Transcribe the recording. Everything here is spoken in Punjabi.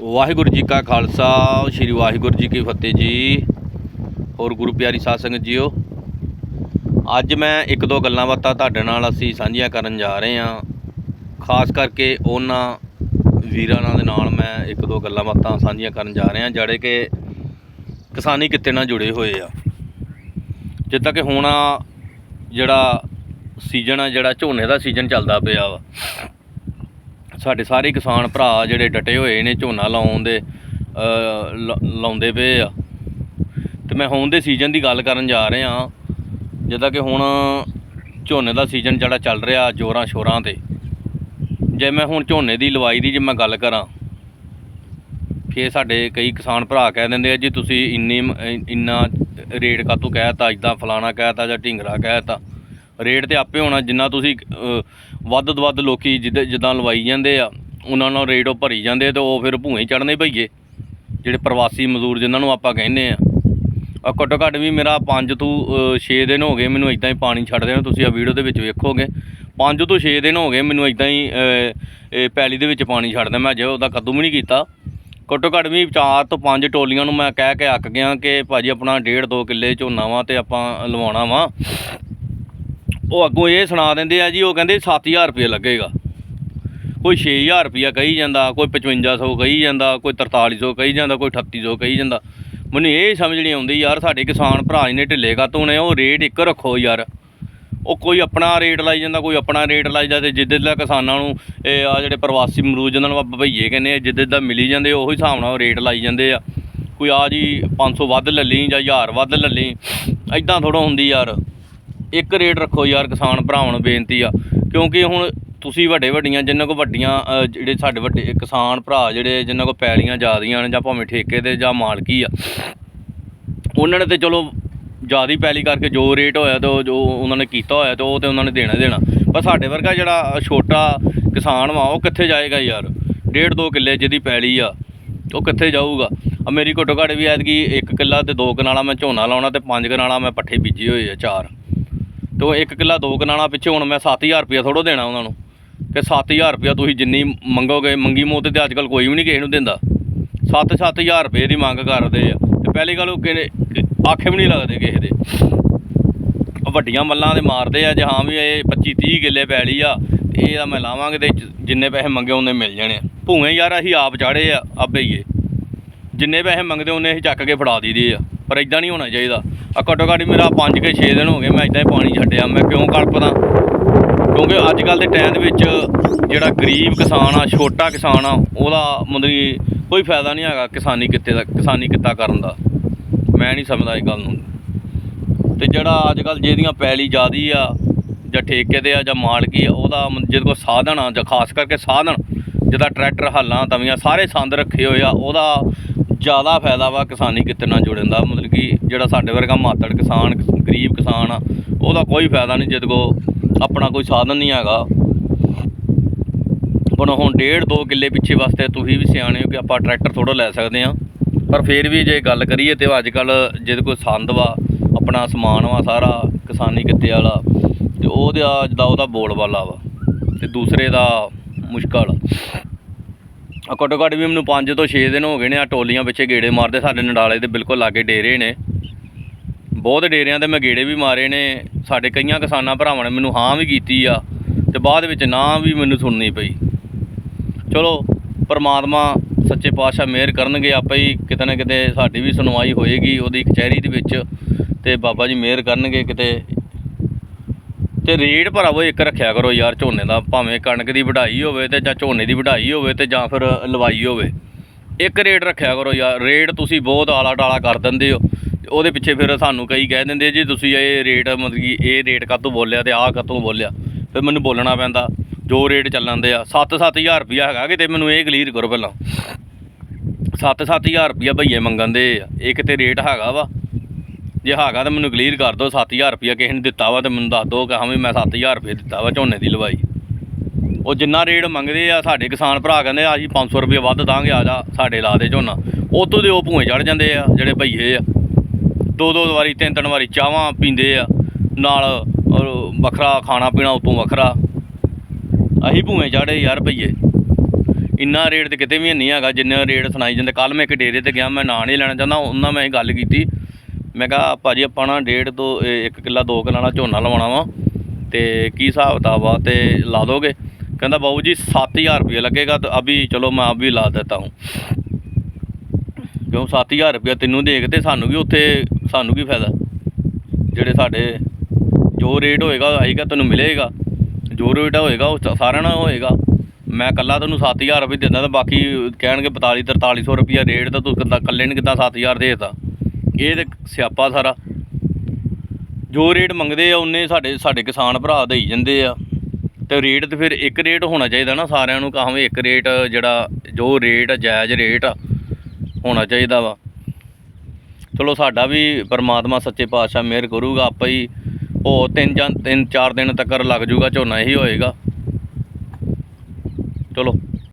ਵਾਹਿਗੁਰੂ ਜੀ ਕਾ ਖਾਲਸਾ, ਸ੍ਰੀ ਵਾਹਿਗੁਰੂ ਜੀ ਕੀ ਫਤਿਹ ਜੀ। ਹੋਰ ਗੁਰੂ ਪਿਆਰੀ ਸਾਧ ਸੰਗਤ ਜੀਓ, ਅੱਜ ਮੈਂ ਇੱਕ ਦੋ ਗੱਲਾਂ ਬਾਤਾਂ ਤੁਹਾਡੇ ਨਾਲ ਅਸੀਂ ਸਾਂਝੀਆਂ ਕਰਨ ਜਾ ਰਹੇ ਹਾਂ। ਖਾਸ ਕਰਕੇ ਉਹਨਾਂ ਵੀਰਾਂ ਨਾਲ ਦੇ ਨਾਲ ਮੈਂ ਇੱਕ ਦੋ ਗੱਲਾਂ ਬਾਤਾਂ ਸਾਂਝੀਆਂ ਕਰਨ ਜਾ ਰਹੇ ਹਾਂ ਜਿਹੜੇ ਕਿ ਕਿਸਾਨੀ ਕਿੱਤੇ ਨਾਲ ਜੁੜੇ ਹੋਏ ਆ। ਜਿੱਦਾਂ ਕਿ ਹੁਣ ਜਿਹੜਾ ਸੀਜ਼ਨ ਆ, ਜਿਹੜਾ ਝੋਨੇ ਦਾ ਸੀਜ਼ਨ ਚੱਲਦਾ ਪਿਆ ਵਾ ਸਾਡੇ ਸਾਰੇ ਕਿਸਾਨ ਭਰਾ ਜਿਹੜੇ ਡਟੇ ਹੋਏ ਨੇ ਝੋਨਾ ਲਾਉਣ ਦੇ ਅ, ਲਾਉਂਦੇ ਪਏ ਆ। ਤੇ ਮੈਂ ਹੁਣ ਦੇ ਸੀਜ਼ਨ ਦੀ ਗੱਲ ਕਰਨ ਜਾ ਰਿਹਾ ਜਿੱਦਾਂ ਕਿ ਹੁਣ ਝੋਨੇ ਦਾ ਸੀਜ਼ਨ ਜਿਹੜਾ ਚੱਲ ਰਿਹਾ ਜੋਰਾਂ ਸ਼ੋਰਾਂ ਤੇ। ਜੇ ਮੈਂ ਹੁਣ ਝੋਨੇ ਦੀ ਲਵਾਈ ਦੀ ਜੇ ਮੈਂ ਗੱਲ ਕਰਾਂ ਫੇ ਸਾਡੇ ਕਈ ਕਿਸਾਨ ਭਰਾ ਕਹਿ ਦਿੰਦੇ ਆ ਜੀ ਤੁਸੀਂ ਇੰਨੀ ਮ- ਇ- ਇੰਨਾ ਰੇਟ ਕਾਤੋਂ ਕਹਿਤਾ ਇਦਾਂ ਫਲਾਣਾ ਕਹਿਤਾ ਜਾਂ ਢਿੰਗਰਾ ਕਹਿਤਾ ਰੇਟ ਤੇ ਆਪੇ ਹੋਣਾ, ਜਿੰਨਾ ਤੁਸੀਂ ਵੱਧ ਤੋਂ ਵੱਧ ਲੋਕੀ ਜਿੱਦਾਂ ਜਿੱਦਾਂ ਲਵਾਈ ਜਾਂਦੇ ਆ, ਉਹਨਾਂ ਨਾਲ ਰੇਟ ਉਹ ਭਰੀ ਜਾਂਦੇ ਤੇ ਉਹ ਫਿਰ ਭੂਏ ਚੜਨੇ ਭਈਏ, ਜਿਹੜੇ ਪ੍ਰਵਾਸੀ ਮਜ਼ਦੂਰ ਜਿਨ੍ਹਾਂ ਨੂੰ ਆਪਾਂ ਕਹਿੰਦੇ ਆ। ਆ ਘੱਟੋ ਘੱਟ ਵੀ ਮੇਰਾ 5 ਤੋਂ 6 ਦਿਨ ਹੋ ਗਏ ਮੈਨੂੰ ਇਦਾਂ ਹੀ ਪਾਣੀ ਛੱਡਦੇ ਨੂੰ, ਤੁਸੀਂ ਆ ਵੀਡੀਓ ਦੇ ਵਿੱਚ ਵੇਖੋਗੇ। 5 ਤੋਂ 6 ਦਿਨ ਹੋ ਗਏ ਮੈਨੂੰ ਇਦਾਂ ਹੀ ਪੈਲੀ ਦੇ ਵਿੱਚ ਪਾਣੀ ਛੱਡਦਾ ਮੈਂ, ਅਜੇ ਉਹਦਾ ਕੱਦੂ ਵੀ ਨਹੀਂ ਕੀਤਾ। ਘੱਟੋ ਘੱਟ ਵੀ 4 ਤੋਂ 5 ਟੋਲੀਆਂ ਨੂੰ ਮੈਂ ਕਹਿ ਕੇ ਅੱਕ ਗਿਆ ਕਿ ਭਾਜੀ ਆਪਣਾ 1.5 2 ਕਿੱਲੇ ਝੋਨਾ ਵਾ ਤੇ ਆਪਾਂ ਲਵਾਉਣਾ ਵਾ। ਉਹ ਅੱਗੋਂ ਇਹ ਸੁਣਾ ਦਿੰਦੇ ਆ ਜੀ, ਉਹ ਕਹਿੰਦੇ 7000 ਰੁਪਏ ਲੱਗੇਗਾ। ਕੋਈ 6000 ਰੁਪਿਆ ਕਹੀ ਜਾਂਦਾ, ਕੋਈ 5500 ਕਹੀ ਜਾਂਦਾ, ਕੋਈ 4300 ਕਹੀ ਜਾਂਦਾ, ਕੋਈ 3800 ਕਹੀ ਜਾਂਦਾ। ਮੈਨੂੰ ਇਹ ਸਮਝ ਨਹੀਂ ਆਉਂਦੀ ਯਾਰ, ਸਾਡੇ ਕਿਸਾਨ ਭਰਾ ਨੇ ਢਿੱਲੇ ਕਾਤੋਂ ਨੇ, ਉਹ ਰੇਟ ਇੱਕ ਰੱਖੋ ਯਾਰ। ਉਹ ਕੋਈ ਆਪਣਾ ਰੇਟ ਲਾਈ ਜਾਂਦਾ, ਕੋਈ ਆਪਣਾ ਰੇਟ ਲਾਈ ਜਾਂਦਾ ਤੇ ਜਿੱਦੇ ਦਾ ਕਿਸਾਨਾਂ ਨੂੰ ਇਹ ਆ ਜਿਹੜੇ ਪ੍ਰਵਾਸੀ ਮਰੂਦ ਜਿਹਨਾਂ ਨੂੰ ਆਪਾਂ ਭਈਏ ਕਹਿੰਦੇ ਆ, ਜਿੱਦੇ ਦਾ ਮਿਲੀ ਜਾਂਦੇ, ਉਹੀ ਹਿਸਾਬ ਨਾਲ ਉਹ ਰੇਟ ਲਾਈ ਜਾਂਦੇ ਆ। ਕੋਈ ਆ ਜੀ 500 ਵੱਧ ਲੈ ਲਈ ਜਾਂ 1000 ਵੱਧ ਲੈ ਲਈ ਐਦਾਂ ਥੋੜਾ ਹੁੰਦੀ ਯਾਰ। ਇੱਕ ਰੇਟ ਰੱਖੋ ਯਾਰ ਕਿਸਾਨ ਭਰਾਵਾਂ ਨੂੰ ਬੇਨਤੀ ਆ। ਕਿਉਂਕਿ ਹੁਣ ਤੁਸੀਂ ਵੱਡੇ ਵੱਡੀਆਂ ਜਿਨ੍ਹਾਂ ਕੋ ਵੱਡੀਆਂ ਜਿਹੜੇ ਸਾਡੇ ਵੱਡੇ ਕਿਸਾਨ ਭਰਾ, ਜਿਹੜੇ ਜਿਨ੍ਹਾਂ ਕੋ ਪੈਲੀਆਂ ਜ਼ਿਆਦੀਆਂ ਨੇ ਜਾਂ ਭਾਵੇਂ ਠੇਕੇ ਤੇ ਜਾਂ ਮਾਲਕੀ ਆ, ਉਹਨਾਂ ਨੇ ਤੇ ਚਲੋ ਜ਼ਿਆਦੀ ਪੈਲੀ ਕਰਕੇ ਜੋ ਰੇਟ ਹੋਇਆ ਤੇ ਜੋ ਉਹਨਾਂ ਨੇ ਕੀਤਾ ਹੋਇਆ ਤੇ ਉਹ ਤੇ ਉਹਨਾਂ ਨੇ ਦੇਣਾ ਦੇਣਾ। ਪਰ ਸਾਡੇ ਵਰਗਾ ਜਿਹੜਾ ਛੋਟਾ ਕਿਸਾਨ ਵਾ, ਉਹ ਕਿੱਥੇ ਜਾਏਗਾ ਯਾਰ? ਡੇਢ ਦੋ ਕਿੱਲੇ ਜਿਹਦੀ ਪੈਲੀ ਆ, ਉਹ ਕਿੱਥੇ ਜਾਊਗਾ? ਆ ਮੇਰੀ ਘੱਟੋ ਘੱਟ ਵੀ ਐਤਕੀ ਇੱਕ ਕਿੱਲਾ ਤੇ ਦੋ ਕਨਾਲਾ ਮੈਂ ਝੋਨਾ ਲਾਉਣਾ ਤੇ ਪੰਜ ਕਨਾਲਾ ਮੈਂ ਪੱਠੇ ਬੀਜੇ ਹੋਏ ਆ ਚਾਰ। ਤੇ ਉਹ ਇੱਕ ਕਿੱਲਾ ਦੋ ਕਨਾਲਾਂ ਪਿੱਛੇ ਹੁਣ ਮੈਂ 7000 ਰੁਪਇਆ ਥੋੜੋ ਦੇਣਾ ਉਹਨਾਂ ਨੂੰ। ਕਿ 7000 ਰੁਪਇਆ ਤੁਸੀਂ ਜਿੰਨੀ ਮੰਗੋਗੇ, ਮੰਗੀ ਮੋਤੇ ਤੇ ਅੱਜ ਕੱਲ ਕੋਈ ਵੀ ਨਹੀਂ ਕਿਸੇ ਨੂੰ ਦਿੰਦਾ। 7-7000 ਰੁਪਏ ਦੀ ਮੰਗ ਕਰਦੇ ਆ। ਤੇ ਪਹਿਲੀ ਗੱਲ ਉਹ ਕਿਹਨੇ ਆਖੇ ਵੀ ਨਹੀਂ ਲੱਗਦੇ ਕਿਸੇ ਦੇ। ਵੱਡੀਆਂ ਮੱਲਾਂ ਦੇ ਮਾਰਦੇ ਆ, ਜੇ ਹਾਂ ਵੀ ਇਹ 25-30 ਕਿੱਲੇ ਪੈਲੀ ਆ ਇਹ ਤਾਂ ਮੈਂ ਲਾਵਾਂਗੇ ਤੇ ਜਿੰਨੇ ਪੈਸੇ ਮੰਗੇ ਉਹਨੇ ਮਿਲ ਜਾਣੇ ਆ। ਭੂਏ ਯਾਰ ਅਸੀਂ ਆਪ ਚਾੜੇ ਆ, ਆਪੇ ਹੀ ਜਿੰਨੇ ਪੈਸੇ ਮੰਗਦੇ ਉਹਨੇ ਅਸੀਂ ਚੱਕ ਕੇ ਫੜਾ ਦਈਦੇ ਆ। ਪਰ ਇਦਾਂ ਨਹੀਂ ਹੋਣਾ ਚਾਹੀਦਾ। ਆ ਘੱਟੋ ਘੱਟ ਮੇਰਾ 5 ਕੇ 6 ਦਿਨ ਹੋ ਗਏ ਮੈਂ ਇਦਾਂ ਹੀ ਪਾਣੀ ਛੱਡਿਆ। ਮੈਂ ਕਿਉਂ ਕਲਪਦਾ ਕਿਉਂਕਿ ਅੱਜ ਕੱਲ ਦੇ ਟਾਈਮ ਦੇ ਵਿੱਚ ਜਿਹੜਾ ਗਰੀਬ ਕਿਸਾਨ ਆ, ਛੋਟਾ ਕਿਸਾਨ ਆ, ਉਹਦਾ ਮਤਲਬ ਕਿ ਕੋਈ ਫਾਇਦਾ ਨਹੀਂ ਹੈਗਾ ਕਿਸਾਨੀ ਕਿੱਤੇ ਦਾ, ਕਿਸਾਨੀ ਕਿੱਤਾ ਕਰਨ ਦਾ। ਮੈਂ ਨਹੀਂ ਸਮਝਦਾ ਇਹ ਗੱਲ ਨੂੰ। ਤੇ ਜਿਹੜਾ ਅੱਜ ਕੱਲ ਜਿਹਦੀਆਂ ਪੈਲੀ ਜ਼ਿਆਦੀ ਆ, ਜਾਂ ਠੇਕੇ ਦੇ ਆ, ਜਾਂ ਮਾਲਕੀ ਆ, ਉਹਦਾ ਜਿਹਦੇ ਕੋਲ ਸਾਧਨ ਆ, ਜਾਂ ਖਾਸ ਕਰਕੇ ਸਾਧਨ ਜਿਹਦਾ ਟਰੈਕਟਰ, ਹੱਲਾਂ, ਤਵੀਆਂ, ਸਾਰੇ ਸੰਦ ਰੱਖੇ ਹੋਏ ਆ, ਉਹਦਾ ਜ਼ਿਆਦਾ ਫਾਇਦਾ ਵਾ ਕਿਸਾਨੀ ਕਿੱਤੇ ਨਾਲ ਜੁੜਨ ਦਾ, ਮਤਲਬ ਕਿ ਜਿਹੜਾ ਸਾਡੇ ਵਰਗਾ ਮਾਤੜ ਕਿਸਾਨ, ਗਰੀਬ ਕਿਸਾਨ ਆ, ਉਹਦਾ ਕੋਈ ਫਾਇਦਾ ਨਹੀਂ ਜਦ ਕੋਲ ਆਪਣਾ ਕੋਈ ਸਾਧਨ ਨਹੀਂ ਹੈਗਾ। ਹੁਣ ਹੁਣ ਡੇਢ ਦੋ ਕਿੱਲੇ ਪਿੱਛੇ ਵਾਸਤੇ ਤੁਸੀਂ ਵੀ ਸਿਆਣੇ ਹੋ ਕਿ ਆਪਾਂ ਟਰੈਕਟਰ ਥੋੜਾ ਲੈ ਸਕਦੇ ਆ ਪਰ ਫਿਰ ਵੀ ਜੇ ਗੱਲ ਕਰੀਏ ਤੇ ਅੱਜ ਕੱਲ ਜਿਹਦੇ ਕੋਈ ਸੰਦ ਵਾ, ਆਪਣਾ ਸਮਾਨ ਵਾ ਸਾਰਾ ਕਿਸਾਨੀ ਕਿੱਤੇ ਵਾਲਾ, ਤੇ ਉਹਦਾ ਜਿਹਦਾ ਉਹਦਾ ਬੋਲਬਾਲਾ ਵਾ, ਤੇ ਦੂਸਰੇ ਦਾ ਮੁਸ਼ਕਲ। ਘੱਟੋ ਘੱਟ ਵੀ ਮੈਨੂੰ 5 ਤੋਂ 6 ਦਿਨ ਹੋ ਗਏ ਨੇ ਆ ਟੋਲੀਆਂ ਪਿੱਛੇ ਗੇੜੇ ਮਾਰਦੇ, ਸਾਡੇ ਨਡਾਲੇ ਦੇ ਬਿਲਕੁਲ ਲਾਗੇ ਡੇਰੇ ਨੇ। ਬਹੁਤ ਡੇਰਿਆਂ ਤੇ ਮੈਂ ਗੇੜੇ ਵੀ ਮਾਰੇ ਨੇ, ਸਾਡੇ ਕਈਆਂ ਕਿਸਾਨਾਂ ਭਰਾਵਾਂ ਨੇ ਮੈਨੂੰ ਹਾਂ ਵੀ ਕੀਤੀ ਆ, ਤੇ ਬਾਅਦ ਵਿੱਚ ਨਾ ਵੀ ਮੈਨੂੰ ਸੁਣਨੀ ਪਈ। ਚਲੋ, ਪਰਮਾਤਮਾ ਸੱਚੇ ਪਾਤਸ਼ਾਹ ਮਿਹਰ ਕਰਨਗੇ, ਆਪੇ ਹੀ ਕਿਤੇ ਨਾ ਕਿਤੇ ਸਾਡੀ ਵੀ ਸੁਣਵਾਈ ਹੋਏਗੀ, ਉਹਦੀ ਕਚਹਿਰੀ ਦੇ ਵਿੱਚ, ਤੇ ਬਾਬਾ ਜੀ ਮਿਹਰ ਕਰਨਗੇ ਕਿਤੇ ਤੇ ਰੇਟ ਭਰਾਵੋ ਇੱਕ ਰੱਖਿਆ ਕਰੋ ਯਾਰ ਝੋਨੇ ਦਾ, ਭਾਵੇਂ ਕਣਕ ਦੀ ਵਢਾਈ ਹੋਵੇ ਤੇ ਜਾਂ ਝੋਨੇ ਦੀ ਵਢਾਈ ਹੋਵੇ ਤੇ ਜਾਂ ਫਿਰ ਲਵਾਈ ਹੋਵੇ। ਇੱਕ ਰੇਟ ਰੱਖਿਆ ਕਰੋ ਯਾਰ, ਰੇਟ ਤੁਸੀਂ ਬਹੁਤ ਆਲਾ ਟਾਲਾ ਕਰ ਦਿੰਦੇ ਹੋ। ਤੇ ਉਹਦੇ ਪਿੱਛੇ ਫਿਰ ਸਾਨੂੰ ਕਈ ਕਹਿ ਦਿੰਦੇ ਜੀ ਤੁਸੀਂ ਇਹ ਰੇਟ ਮਤਲਬ ਕਿ ਇਹ ਰੇਟ ਕਾਹਤੋਂ ਬੋਲਿਆ ਤੇ ਆਹ ਕਾਹਤੋਂ ਬੋਲਿਆ। ਫਿਰ ਮੈਨੂੰ ਬੋਲਣਾ ਪੈਂਦਾ, ਜੋ ਰੇਟ ਚੱਲਣ ਦੇ ਆ 7-7000 ਰੁਪਿਆ ਹੈਗਾ ਕਿਤੇ, ਮੈਨੂੰ ਇਹ ਕਲੀਅਰ ਕਰੋ ਪਹਿਲਾਂ। 7-7000 ਰੁਪਿਆ ਭਈਏ ਮੰਗਣ ਦੇ ਆ ਇਹ ਕਿਤੇ ਰੇਟ ਹੈਗਾ ਵਾ। ਜੇ ਹੈਗਾ ਤਾਂ ਮੈਨੂੰ ਕਲੀਅਰ ਕਰ ਦਿਓ 7000 ਰੁਪਿਆ ਕਿਸੇ ਨੇ ਦਿੱਤਾ ਵਾ ਤੇ ਮੈਨੂੰ ਦੱਸ ਦਿਓ ਕਿ ਹਾਂ ਵੀ ਮੈਂ 7000 ਰੁਪਏ ਦਿੱਤਾ ਵਾ ਝੋਨੇ ਦੀ ਲਵਾਈ। ਉਹ ਜਿੰਨਾ ਰੇਟ ਮੰਗਦੇ ਆ, ਸਾਡੇ ਕਿਸਾਨ ਭਰਾ ਕਹਿੰਦੇ ਆ, ਅਸੀਂ 500 ਰੁਪਏ ਵੱਧ ਦਾਂਗੇ, ਆ ਜਾ ਸਾਡੇ ਲਾ ਦੇ ਝੋਨਾ। ਉਤੋਂ ਦੇ ਉਹ ਭੂਏ ਚੜ ਜਾਂਦੇ ਆ, ਜਿਹੜੇ ਭਈਏ ਆ। ਦੋ ਦੋ ਵਾਰੀ, ਤਿੰਨ ਤਿੰਨ ਵਾਰੀ ਚਾਹਾਂ ਪੀਂਦੇ ਆ। ਨਾਲ ਵੱਖਰਾ ਖਾਣਾ ਪੀਣਾ ਉਤੋਂ ਵੱਖਰਾ। ਅਸੀਂ ਭੂਏ ਚੜੇ ਯਾਰ ਭਈਏ। ਇੰਨਾ ਰੇਟ ਤੇ ਕਿਤੇ ਵੀ ਨਹੀਂ ਹੈਗਾ, ਜਿੰਨਾ ਰੇਟ ਸੁਣਾਈ ਜਾਂਦੇ। ਕੱਲ ਮੈਂ ਇੱਕ ਡੇਰੇ ਤੇ ਗਿਆ, ਮੈਂ ਨਾਂ ਨਹੀਂ ਲੈਣਾ ਚਾਹੁੰਦਾ, ਉਹਨਾਂ ਮੈਂ ਇਹ ਗੱਲ ਕੀਤੀ। ਮੈਂ ਕਿਹਾ ਭਾਜੀ ਆਪਾਂ ਨਾ ਡੇਢ ਤੋਂ 1 ਕਿੱਲਾ 2 ਕਿੱਲਾ ਨਾਲ ਝੋਨਾ ਲਵਾਉਣਾ ਵਾ ਤੇ ਕੀ ਹਿਸਾਬ ਕਿਤਾਬ ਆ ਤੇ ਲਾ ਦੋਗੇ? ਕਹਿੰਦਾ ਬਾਬੂ ਜੀ 7000 ਰੁਪਏ ਲੱਗੇਗਾ ਤਾਂ ਅਭੀ ਚਲੋ ਮੈਂ ਆਪ ਵੀ ਲਾ ਦਿੱਤਾ ਹੂੰ। ਕਿਉਂ 7000 ਰੁਪਏ ਤੈਨੂੰ ਦੇ ਕੇ ਤੇ ਸਾਨੂੰ ਵੀ ਉੱਥੇ, ਸਾਨੂੰ ਕੀ ਫਾਇਦਾ? ਜਿਹੜੇ ਸਾਡੇ ਜੋ ਰੇਟ ਹੋਏਗਾ, ਆਏਗਾ, ਤੈਨੂੰ ਮਿਲੇਗਾ। ਜੋ ਰੇਟ ਹੋਏਗਾ, ਉਹ ਸਾਰਿਆਂ ਨਾਲ ਹੋਏਗਾ। ਮੈਂ ਕੱਲਾ ਤੈਨੂੰ 7000 ਰੁਪਏ ਦਿੰਦਾ ਤਾਂ ਬਾਕੀ ਕਹਿਣਗੇ 42 4300 ਰੁਪਏ ਰੇਟ ਤਾਂ ਤੂੰ ਕਿੱਦਾਂ ਇਕੱਲੇ ਨੇ ਕਿੱਦਾਂ 7000 ਦੇਤਾ? ਇਹ ਤੇ ਸਿਆਪਾ ਸਾਰਾ। ਜੋ ਰੇਟ ਮੰਗਦੇ ਆ, ਉਹਨੇ ਸਾਡੇ ਸਾਡੇ ਕਿਸਾਨ ਭਰਾ ਦੇਈ ਜਾਂਦੇ ਆ। ਤੇ ਰੇਟ ਤੇ ਫਿਰ ਇੱਕ ਰੇਟ ਹੋਣਾ ਚਾਹੀਦਾ ਨਾ ਸਾਰਿਆਂ ਨੂੰ ਕਹਾਂਗੇ ਇੱਕ ਰੇਟ ਜਿਹੜਾ, ਜੋ ਰੇਟ ਜਾਇਜ਼ ਰੇਟ ਹੋਣਾ ਚਾਹੀਦਾ ਵਾ। ਚਲੋ ਸਾਡਾ ਵੀ ਪਰਮਾਤਮਾ ਸੱਚੇ ਪਾਤਸ਼ਾਹ ਮਿਹਰ ਕਰੂਗਾ, ਆਪਾਂ ਹੀ ਉਹ ਤਿੰਨ ਜਾਂ, ਤਿੰਨ, ਚਾਰ ਦਿਨ ਤੱਕ ਲੱਗ ਜੂਗਾ, ਝੋਨਾ ਇਹੀ ਹੋਏਗਾ। ਚਲੋ।